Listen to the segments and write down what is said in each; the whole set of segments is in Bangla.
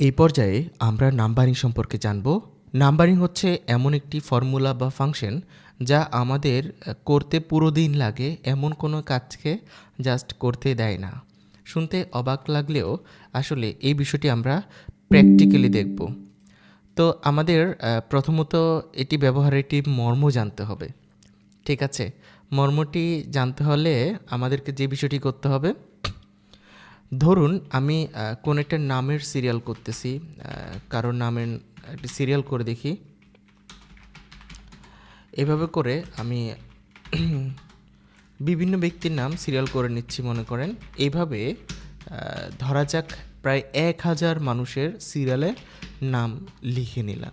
এই পর্যায়ে আমরা নাম্বারিং সম্পর্কে জানব। নাম্বারিং হচ্ছে এমন একটি ফর্মুলা বা ফাংশন যা আমাদের করতে পুরো দিন লাগে এমন কোনো কাজকে জাস্ট করতে দেয় না। শুনতে অবাক লাগলেও আসলে এই বিষয়টি আমরা প্র্যাকটিক্যালি দেখব। তো আমাদের প্রথমত এটি ব্যবহারের একটি মর্ম জানতে হবে। ঠিক আছে? মর্মটি জানতে হলে আমাদেরকে যে বিষয়টি করতে হবে ধরুন, আমি কোন একটা নামের সিরিয়াল করতেছি কারোর নামের একটি সিরিয়াল করে দেখি। এভাবে করে আমি বিভিন্ন ব্যক্তির নাম সিরিয়াল করে নিচ্ছি মনে করেন। এইভাবে ধরা যাক প্রায় এক হাজার মানুষের সিরিয়ালে নাম লিখে নিলাম।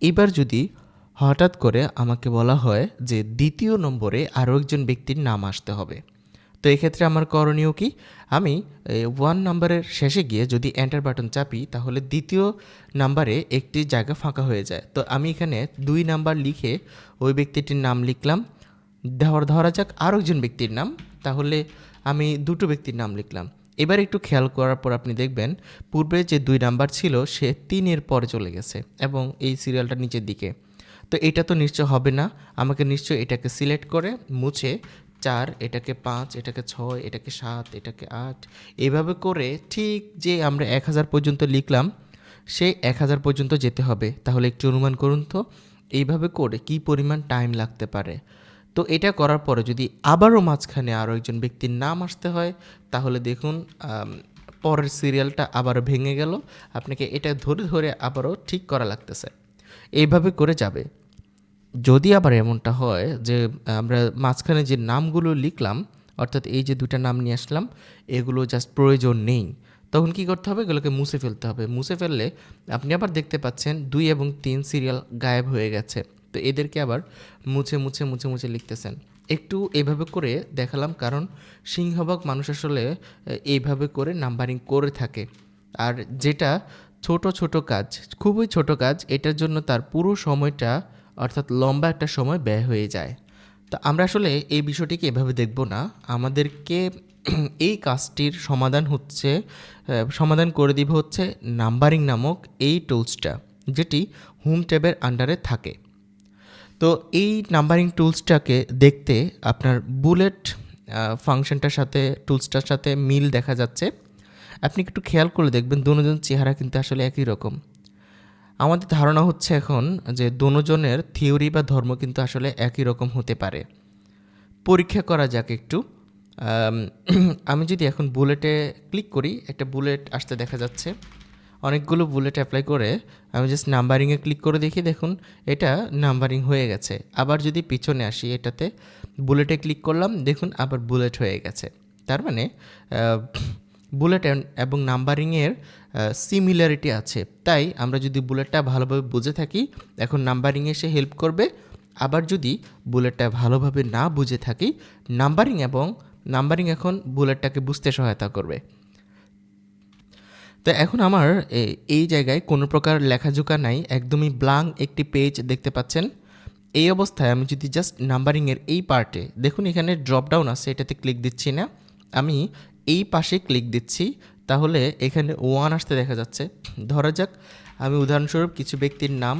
এবার যদি হঠাৎ করে আমাকে বলা হয় যে দ্বিতীয় নম্বরে আরও একজন ব্যক্তির নাম আসতে হবে। তো এক্ষেত্রে আমার করণীয় কি? আমি ওয়ান নাম্বারের শেষে গিয়ে যদি এন্টার বাটন চাপি, তাহলে দ্বিতীয় নাম্বারে একটি জায়গা ফাঁকা হয়ে যায়। তো আমি এখানে দুই নাম্বার লিখে ওই ব্যক্তিটির নাম লিখলাম। ধর যাক আরও একজন ব্যক্তির নাম, তাহলে আমি দুটো ব্যক্তির নাম লিখলাম। এবার একটু খেয়াল করার পর আপনি দেখবেন, পূর্বে যে দুই নাম্বার ছিল, সে তিনের পরে চলে গেছে এবং এই সিরিয়ালটা নিচের দিকে। তো এটা তো নিশ্চয় হবে না। আমাকে নিশ্চয় এটাকে সিলেক্ট করে মুছে চার, এটাকে পাঁচ, এটাকে ছয়, এটাকে সাত, এটাকে আট। এভাবে করে ঠিক যে আমরা এক হাজার পর্যন্ত লিখলাম সেই এক হাজার পর্যন্ত যেতে হবে। তাহলে একটু অনুমান করুন তো, এইভাবে করে কি পরিমাণ টাইম লাগতে পারে? তো এটা করার পরে যদি আবারও মাঝখানে আরও একজন ব্যক্তির নাম আসতে হয়, তাহলে দেখুন পরের সিরিয়ালটা আবারও ভেঙে গেল। আপনাকে এটা ধরে ধরে আবারও ঠিক করা লাগতেছে। এইভাবে করে যাবে। যদি আবার এমনটা হয় যে, আমরা মাঝখানে যে নামগুলো লিখলাম, অর্থাৎ এই যে দুটা নাম নিয়ে আসলাম, এগুলো জাস্ট প্রয়োজন নেই, তখন কি করতে হবে? এগুলোকে মুছে ফেলতে হবে। মুছে ফেললে আপনি আবার দেখতে পাচ্ছেন দুই এবং তিন সিরিয়াল গায়েব হয়ে গেছে। তো এদেরকে আবার মুছে মুছে মুছে মুছে লিখতেছেন। একটু এইভাবে করে দেখালাম, কারণ সিংহভাগ মানুষ আসলে এইভাবে করে নাম্বারিং করে থাকে। আর যেটা ছোট ছোট কাজ, খুবই ছোট কাজ, এটার জন্য তার পুরো সময়টা অর্থাৎ লম্বা একটা সময় ব্যয় হয়ে যায়। তো আমরা আসলে এই বিষয়টিকে এভাবে দেখব না। আমাদেরকে এই কাজটির সমাধান হচ্ছে সমাধান করে দিব হচ্ছে নাম্বারিং নামক এই টুলসটা, যেটি হোম ট্যাবের আন্ডারে থাকে। তো এই নাম্বারিং টুলসটাকে দেখতে আপনার বুলেট ফাংশনটার সাথে, টুলসটার সাথে মিল দেখা যাচ্ছে। আপনি একটু খেয়াল করে দেখবেন, দুজন চেহারা কিন্তু আসলে একই রকম। আমাদের ধারণা হচ্ছে এখন যে দুজনের থিওরি বা ধর্ম কিন্তু আসলে একই রকম হতে পারে। পরীক্ষা করা যাক একটু। আমি যদি এখন বুলেটে ক্লিক করি, একটা বুলেট আসতে দেখা যাচ্ছে। অনেকগুলো বুলেট অ্যাপ্লাই করে আমি জাস্ট নাম্বারিংয়ে ক্লিক করে দেখি, দেখুন এটা নাম্বারিং হয়ে গেছে। আবার যদি পিছনে আসি এটাতে বুলেটে ক্লিক করলাম, দেখুন আবার বুলেট হয়ে গেছে। তার মানে বুলেট এবং নাম্বারিংয়ের সিমিলারিটি আছে। তাই আমরা যদি বুলেটটা ভালোভাবে বুঝে থাকি, এখন নাম্বারিং এসে হেল্প করবে। আবার যদি বুলেটটা ভালোভাবে না বুঝে থাকি নাম্বারিং এবং নাম্বারিং এখন বুলেটটাকে বুঝতে সহায়তা করবে। তো এখন আমার এই জায়গায় কোনো প্রকার লেখাজোকা নাই, একদমই ব্লাঙ্ক একটি পেজ দেখতে পাচ্ছেন। এই অবস্থায় আমি যদি জাস্ট নাম্বারিংয়ের এই পার্টে দেখুন এখানে ড্রপ ডাউন আছে, এটাতে ক্লিক দিচ্ছি না। আমি এই পাশে ক্লিক দিচ্ছি, তাহলে এখানে ওয়ান আসতে দেখা যাচ্ছে। ধরা যাক, আমি উদাহরণস্বরূপ কিছু ব্যক্তির নাম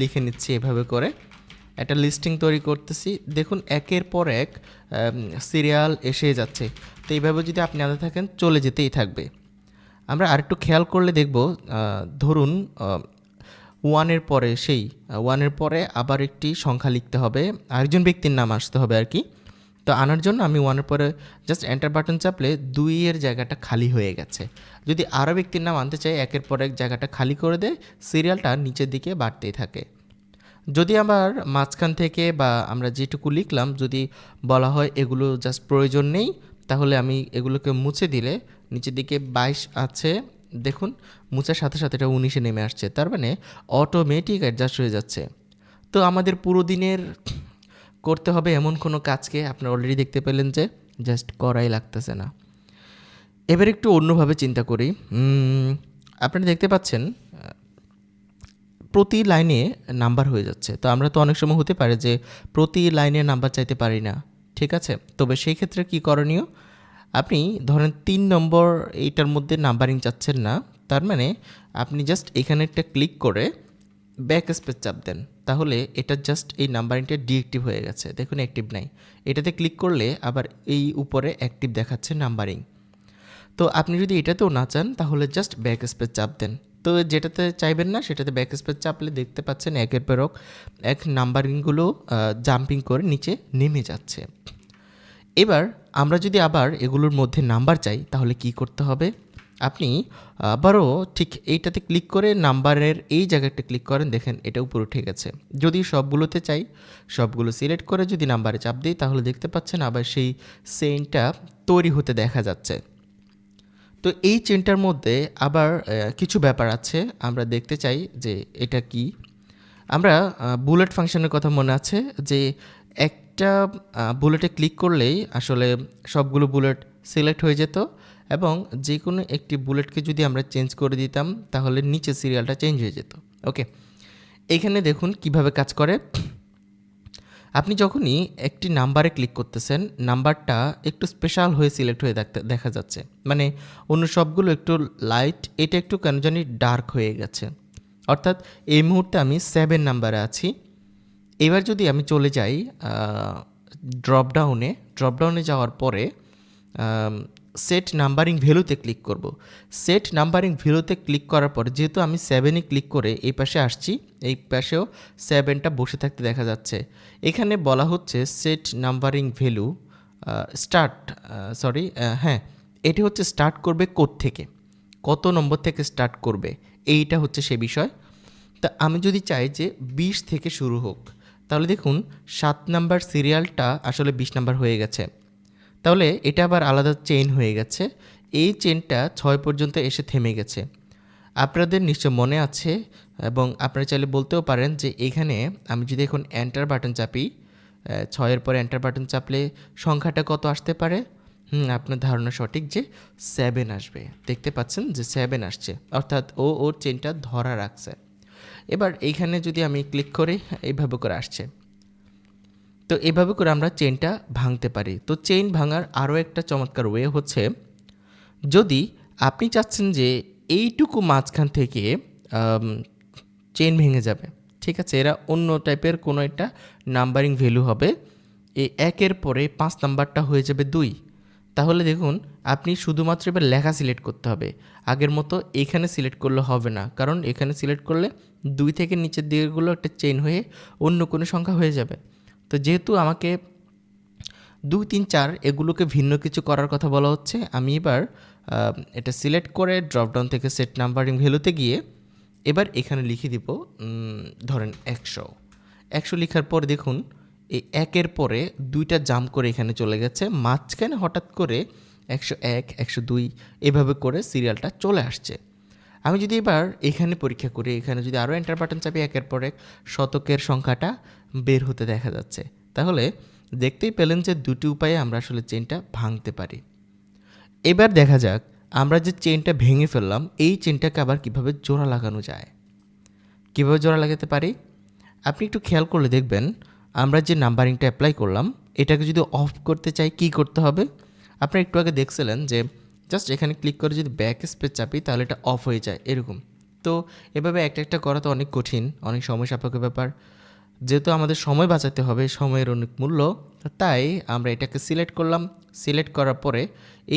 লিখে নিচ্ছি এভাবে করে। একটা লিস্টিং তৈরি করতেছি। দেখুন, একের পর এক সিরিয়াল এসে যাচ্ছে। তো এইভাবে যদি আপনি আলাদা থাকেন, চলে যেতেই থাকবে। আমরা আরেকটু খেয়াল করলে দেখব ধরুন ওয়ানের পরে সেই ওয়ানের পরে আবার একটি সংখ্যা লিখতে হবে। আরেকজন ব্যক্তির নাম আসতে হবে আর কি। তো আনার জন্য আমি ওয়ানের পরে জাস্ট এন্টার বাটন চাপলে দুইয়ের জায়গাটা খালি হয়ে গেছে। যদি আরও ব্যক্তির নাম আনতে চাই একের পর এক জায়গাটা খালি করে দেয় সিরিয়ালটা নিচের দিকে বাড়তেই থাকে। যদি আবার মাঝখান থেকে বা আমরা যেটুকু লিখলাম, যদি বলা হয় এগুলো জাস্ট প্রয়োজন নেই, তাহলে আমি এগুলোকে মুছে দিলে নিচের দিকে বাইশ আছে, দেখুন, মুছার সাথে সাথে এটা উনিশে নেমে আসছে, তার মানে অটোমেটিক অ্যাডজাস্ট হয়ে যাচ্ছে। তো আমাদের পুরো দিনের করতে হবে এমন কোনো কাজকে আপনারা অলরেডি দেখতে পেলেন যে জাস্ট করাই লাগতেছে না। এবার একটু অন্যভাবে চিন্তা করি। আপনারা দেখতে পাচ্ছেন, প্রতি লাইনে নাম্বার হয়ে যাচ্ছে। তো আমরা তো অনেক সময় হতে পারে যে প্রতি লাইনে নাম্বার চাইতে পারি না, ঠিক আছে? তবে সেই ক্ষেত্রে কি করণীয়? আপনি ধরেন তিন নম্বর এইটার মধ্যে নাম্বারিং চাচ্ছেন না, তার মানে আপনি জাস্ট এখানে একটা ক্লিক করে ব্যাক স্পেস চাপ দেন। তাহলে এটা জাস্ট এই নাম্বারিংটা ডিএক্টিভ হয়ে গেছে। দেখুন অ্যাক্টিভ নাই। এটাতে ক্লিক করলে আবার এই উপরে অ্যাক্টিভ দেখাচ্ছে নাম্বারিং তো আপনি যদি এটাতেও না চান, তাহলে জাস্ট ব্যাক স্পেস চাপ দেন। তো যেটাতে চাইবেন না, সেটাতে ব্যাক স্পেস চাপলে দেখতে পাচ্ছেন একের পর এক নাম্বারিংগুলো জাম্পিং করে নিচে নেমে যাচ্ছে। এবার আমরা যদি আবার এগুলোর মধ্যে নাম্বার চাই, তাহলে কি করতে হবে? আপনি, আবারও ঠিক এইটাতে ক্লিক করে নাম্বারের এই জায়গাটা ক্লিক করেন, দেখেন এটা উপরে উঠে গেছে। যদি সবগুলোতে চাই, সবগুলো সিলেক্ট করে যদি নাম্বারে চাপ দিই, তাহলে দেখতে পাচ্ছেন আবার সেই সেন্টটা তৈরি হতে দেখা যাচ্ছে। তো এই চেনটার মধ্যে আবার কিছু ব্যাপার আছে। আমরা দেখতে চাই যে এটা কি। আমরা বুলেট ফাংশনের কথা মনে আছে যে একটা বুলেটে ক্লিক করলেই আসলে সবগুলো বুলেট সিলেক্ট হয়ে যেত। এবং যে কোনো একটি বুলেটকে যদি আমরা চেঞ্জ করে দিতাম, তাহলে নিচে সিরিয়ালটা চেঞ্জ হয়ে যেত। ওকে? এখানে দেখুন কীভাবে কাজ করে। আপনি যখনই একটি নাম্বারে ক্লিক করতেছেন, নাম্বারটা একটু স্পেশাল হয়ে সিলেক্ট হয়ে দেখা যাচ্ছে। মানে অন্য সবগুলো একটু লাইট এটা একটু কেন জানি ডার্ক হয়ে গেছে। অর্থাৎ এই মুহূর্তে আমি সেভেন নাম্বারে আছি। এবার যদি আমি চলে যাই ড্রপডাউনে ড্রপডাউনে যাওয়ার পরে সেট নাম্বারিং ভ্যালুতে ক্লিক করব। সেট নাম্বারিং ভ্যালুতে ক্লিক করার পর, যেহেতু আমি সেভেনে ক্লিক করে এই পাশে আসছি, এই পাশেও সেভেনটা বসে থাকতে দেখা যাচ্ছে। এখানে বলা হচ্ছে set numbering value start sorry হ্যাঁ এটি হচ্ছে স্টার্ট করবে কোড থেকে? কত নম্বর থেকে স্টার্ট করবে? এইটা হচ্ছে সে বিষয়। তা আমি যদি চাই যে বিশ থেকে শুরু হোক, তাহলে দেখুন, সাত নাম্বার সিরিয়ালটা আসলে বিশ নাম্বার হয়ে গেছে। তাহলে এটা আবার আলাদা চেইন হয়ে গেছে। এই চেনটা ছয় পর্যন্ত এসে থেমে গেছে। আপনাদের নিশ্চয় মনে আছে এবং আপনারা চাইলে বলতেও পারেন যে এখানে আমি যদি এখন এন্টার বাটন চাপি ছয়ের পর এন্টার বাটন চাপলে সংখ্যাটা কত আসতে পারে? হুম, আপনার ধারণা সঠিক যে সেভেন আসবে। দেখতে পাচ্ছেন যে সেভেন আসছে। অর্থাৎ ও, ওর চেনটা ধরা রাখছে। এবার এইখানে যদি আমি ক্লিক করি, এইভাবে করে আসছে। তো এভাবে করে আমরা চেনটা ভাঙতে পারি। তো চেইন ভাঙার আরও একটা চমৎকার ওয়ে হচ্ছে, যদি আপনি চাচ্ছেন যে এইটুকু মাঝখান থেকে চেন ভেঙে যাবে, ঠিক আছে? এরা অন্য টাইপের কোনো একটা নাম্বারিং ভ্যালু হবে। এই একের পরে পাঁচ নাম্বারটা হয়ে যাবে দুই। তাহলে দেখুন, আপনি শুধুমাত্র এবার লেখা সিলেক্ট করতে হবে। আগের মতো এখানে সিলেক্ট করলে হবে না, কারণ এখানে সিলেক্ট করলে দুই থেকে নিচের দিকেগুলো একটা চেন হয়ে অন্য কোনো সংখ্যা হয়ে যাবে। তো যেহেতু আমাকে দুই, তিন, চার এগুলোকে ভিন্ন কিছু করার কথা বলা হচ্ছে, আমি এবার এটা সিলেক্ট করে ড্রপডাউন থেকে সেট নাম্বারিং ভ্যালুতে গিয়ে এবার এখানে লিখে দিব ধরেন একশো। একশো লেখার পর দেখুন, এই একের পরে দুইটা জাম্প করে এখানে চলে গেছে। মাঝখানে হঠাৎ করে একশো এক, একশো দুই এভাবে করে সিরিয়ালটা চলে আসছে। আমি যদি এবার এখানে পরীক্ষা করি, এখানে যদি আরও এন্টার বাটন চাপি একের পর এক, শতকের সংখ্যাটা বের হতে দেখা যাচ্ছে। তাহলে দেখতেই পেলেন যে দুটি উপায়ে আমরা আসলে চেনটা ভাঙতে পারি। এবার দেখা যাক, আমরা যে চেনটা ভেঙে ফেললাম, এই চেনটাকে আবার কীভাবে জোড়া লাগানো যায়? কীভাবে জোড়া লাগাতে পারি? আপনি একটু খেয়াল করলে দেখবেন, আমরা যে নাম্বারিংটা অ্যাপ্লাই করলাম, এটাকে যদি অফ করতে চাই, কি করতে হবে? আপনারা একটু আগে দেখছিলেন যে জাস্ট এখানে ক্লিক করে যদি ব্যাক স্পেস চাপি, তাহলে এটা অফ হয়ে যায়, এরকম। তো এভাবে একটা একটা করা তো অনেক কঠিন, অনেক সময় সাপেক্ষ ব্যাপার। যেহেতু আমাদের সময় বাঁচাতে হবে, সময়ের অনেক মূল্য, তাই আমরা এটাকে সিলেক্ট করলাম। সিলেক্ট করার পরে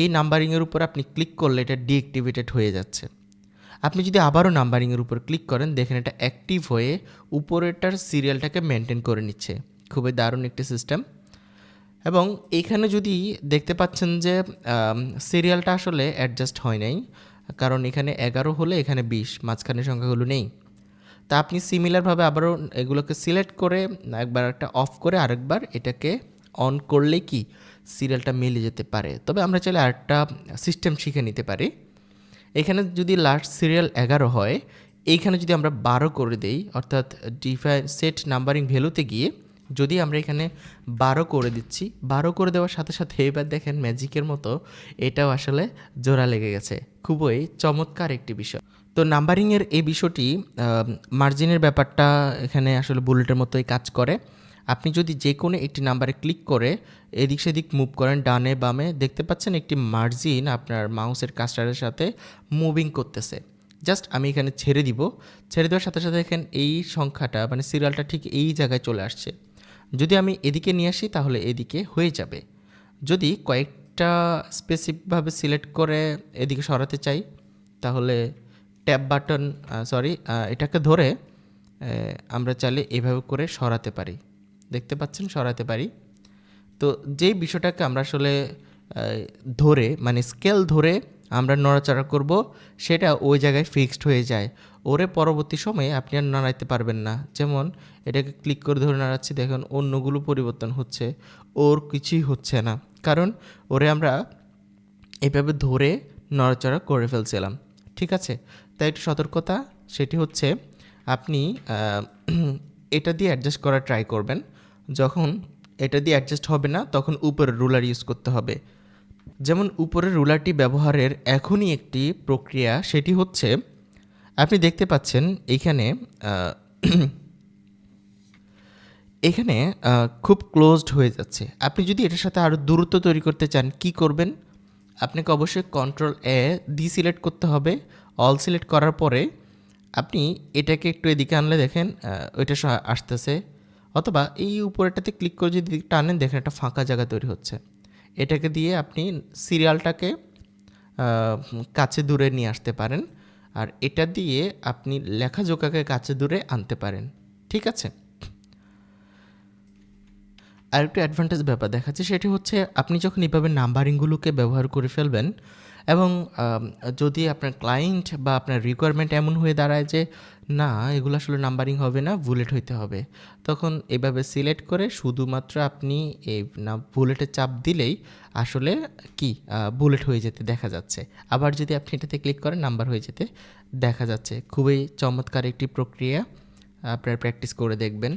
এই নাম্বারিংয়ের উপর আপনি ক্লিক করলে এটা ডিঅ্যাক্টিভেটেড হয়ে যাচ্ছে। আপনি যদি আবারও নাম্বারিংয়ের উপর ক্লিক করেন, দেখেন এটা অ্যাক্টিভ হয়ে উপরেটার সিরিয়ালটাকে মেনটেন করে নিচ্ছে। খুবই দারুণ একটি সিস্টেম এবং এইখানে যদি দেখতে পাচ্ছেন যে সিরিয়ালটা আসলে অ্যাডজাস্ট হয় নাই, কারণ এখানে এগারো হলে এখানে বিশ, মাঝখানে সংখ্যাগুলো নেই। তা আপনি সিমিলারভাবে আবারও এগুলোকে সিলেক্ট করে একবার একটা অফ করে আরেকবার এটাকে অন করলে কি সিরিয়ালটা মিলে যেতে পারে। তবে আমরা চাইলে আরেকটা সিস্টেম শিখে নিতে পারি। এখানে যদি লাস্ট সিরিয়াল এগারো হয়, এইখানে যদি আমরা বারো করে দেই, অর্থাৎ ডিফাই সেট নাম্বারিং ভ্যালুতে গিয়ে যদি আমরা এখানে বারো করে দিচ্ছি, বারো করে দেওয়ার সাথে সাথে এবার দেখেন ম্যাজিকের মতো এটাও আসলে জোড়া লেগে গেছে। খুবই চমৎকার একটি বিষয়। তো নাম্বারিংয়ের এই বিষয়টি মার্জিনের ব্যাপারটা এখানে আসলে বুলেটের মতোই কাজ করে। আপনি যদি যে কোনো একটি নাম্বারে ক্লিক করে এদিক সেদিক মুভ করেন, ডানে বামে, দেখতে পাচ্ছেন একটি মার্জিন আপনার মাউসের কাস্টারের সাথে মুভিং করতেছে। জাস্ট আমি এখানে ছেড়ে দিব। ছেড়ে দেওয়ার সাথে সাথে এখানে এই সংখ্যাটা মানে সিরিয়ালটা ঠিক এই জায়গায় চলে আসছে। যদি আমি এদিকে নিয়ে আসি, তাহলে এদিকে হয়ে যাবে। যদি কয়েকটা স্পেসিফিকভাবে সিলেক্ট করে এদিকে সরাতে চাই, তাহলে ট্যাব বাটন সরি এটাকে ধরে আমরা চাইলে এভাবে করে সরাতে পারি। দেখতে পাচ্ছেন? সরাতে পারি। তো যেই বিষয়টাকে আমরা আসলে ধরে মানে স্কেল ধরে আমরা নড়াচড়া করব, সেটা ওই জায়গায় ফিক্সড হয়ে যায়। ওরে পরবর্তী সময়ে আপনি আর নাড়াইতে পারবেন না। যেমন, এটাকে ক্লিক করে ধরে নাড়াচ্ছি, দেখুন অন্যগুলো পরিবর্তন হচ্ছে। ওর কিছুই হচ্ছে না। কারণ, ওরে আমরা এভাবে ধরে নড়াচড়া করে ফেলছিলাম। ঠিক আছে? তাই সতর্কতা সেটি হচ্ছে আপনি এটা দিয়ে অ্যাডজাস্ট করার ট্রাই করবেন। যখন এটা দিয়ে অ্যাডজাস্ট হবে না তখন উপরের রুলার ইউজ করতে হবে। যেমন উপরের রুলারটি ব্যবহারের এখনই একটি প্রক্রিয়া সেটি হচ্ছে আপনি দেখতে পাচ্ছেন এইখানে আহ, এখানে খুব ক্লোজড হয়ে যাচ্ছে। আপনি যদি এটার সাথে আরও দূরত্ব তৈরি করতে চান কি করবেন? আপনাকে অবশ্যই কন্ট্রোল এ ডিসিলেক্ট করতে হবে। অল সিলেক্ট করার পরে আপনি এটাকে একটু এদিকে আনলে দেখেন ওইটা সহ- আসতেছে। অথবা এই উপরেটাতে ক্লিক করে যদি টানেন, দেখেন একটা ফাঁকা জায়গা তৈরি হচ্ছে। এটাকে দিয়ে আপনি সিরিয়ালটাকে কাছে দূরে নিয়ে আসতে পারেন। আর এটা দিয়ে আপনি লেখা লেখাজোকাকে কাছে দূরে আনতে পারেন। ঠিক আছে? আরেকটু অ্যাডভান্টেজ ব্যাপার দেখাচ্ছে, সেটি হচ্ছে আপনি যখন এভাবে নাম্বারিংগুলোকে ব্যবহার করে ফেলবেন এবং যদি আপনার ক্লায়েন্ট বা আপনার রিকোয়ারমেন্ট এমন হয়ে দাঁড়ায় যে, না, এগুলো আসলে নাম্বারিং হবে না বুলেট হইতে হবে। তখন এভাবে সিলেক্ট করে শুধুমাত্র আপনি এই, না বুলেটে চাপ দিলেই আসলে কি বুলেট হয়ে যেতে দেখা যাচ্ছে। আবার যদি আপনি এটাতে ক্লিক করেন নাম্বার হয়ে যেতে দেখা যাচ্ছে। খুবই চমৎকার একটি প্রক্রিয়া, আপনার প্র্যাকটিস করে দেখবেন।